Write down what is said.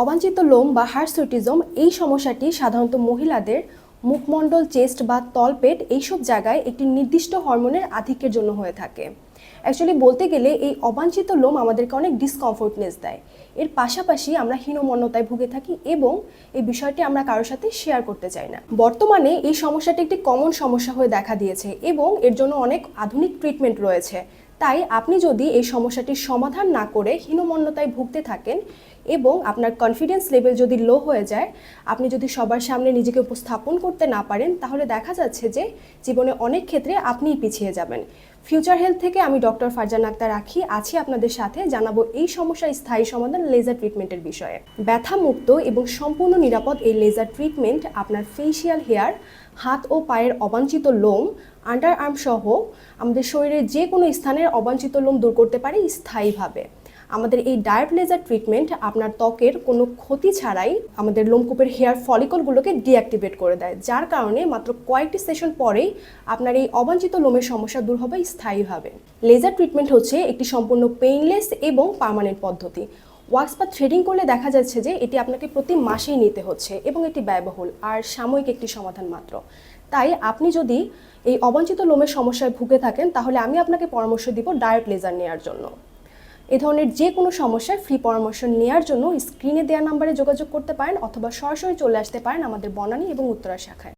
অবাঞ্ছিত লোম বা হার্সুটিজম এই সমস্যাটি সাধারণত মহিলাদের মুখমণ্ডল, চেস্ট বা তলপেট এইসব জায়গায় একটি নির্দিষ্ট হরমোনের আধিক্যের জন্য হয়ে থাকে। অ্যাকচুয়ালি বলতে গেলে এই অবাঞ্ছিত লোম আমাদেরকে অনেক ডিসকমফোর্টনেস দেয়। এর পাশাপাশি আমরা হীনমন্যতায় ভুগে থাকি এবং এই বিষয়টি আমরা কারোর সাথে শেয়ার করতে চাই না। বর্তমানে এই সমস্যাটি একটি কমন সমস্যা হয়ে দেখা দিয়েছে এবং এর জন্য অনেক আধুনিক ট্রিটমেন্ট রয়েছে। তাই আপনি যদি এই সমস্যাটির সমাধান না করে হীনমন্যতায় ভুগতে থাকেন এবং আপনার কনফিডেন্স লেভেল যদি লো হয়ে যায়, আপনি যদি সবার সামনে নিজেকে উপস্থাপন করতে না পারেন, তাহলে দেখা যাচ্ছে যে জীবনে অনেক ক্ষেত্রে আপনিই পিছিয়ে যাবেন। ফিউচার হেলথ থেকে আমি ডক্টর ফারজান আক্তার রাখি। আছি আপনাদের সাথে। জানাব এই সমস্যার স্থায়ী সমাধান লেজার ট্রিটমেন্টের বিষয়ে। ব্যথা মুক্ত এবং সম্পূর্ণ নিরাপদ এই লেজার ট্রিটমেন্ট আপনার ফেসিয়াল হেয়ার হাত ও পায়ের অবাঞ্ছিত লোম আন্ডার আর্ম সহ আমাদের শরীরের যে কোনো স্থানের অবাঞ্ছিত লোম দূর করতে পারে স্থায়ীভাবে। আমাদের এই ডায়েট লেজার ট্রিটমেন্ট আপনার ত্বকের কোনো ক্ষতি ছাড়াই আমাদের লোমকূপের হেয়ার ফলিকলগুলোকে ডিঅ্যাক্টিভেট করে দেয়, যার কারণে মাত্র কয়েকটি সেশন পরেই আপনার এই অবাঞ্ছিত লোমের সমস্যা দূর হবে স্থায়ীভাবে। লেজার ট্রিটমেন্ট হচ্ছে একটি সম্পূর্ণ পেইনলেস এবং পার্মানেন্ট পদ্ধতি। ওয়াক্স বা থ্রেডিং করলে দেখা যাচ্ছে যে এটি আপনাকে প্রতি মাসেই নিতে হচ্ছে এবং এটি ব্যয়বহুল আর সাময়িক একটি সমাধান মাত্র। তাই আপনি যদি এই অবাঞ্ছিত লোমের সমস্যায় ভুগে থাকেন, তাহলে আমি আপনাকে পরামর্শ দিব ডায়েট লেজার নেওয়ার জন্য। এ ধরনের যে কোনো সমস্যার ফ্রি পরামর্শ নেওয়ার জন্য স্ক্রিনে দেওয়া নাম্বারে যোগাযোগ করতে পারেন অথবা সরাসরি চলে আসতে পারেন আমাদের বনানী এবং উত্তরা শাখায়।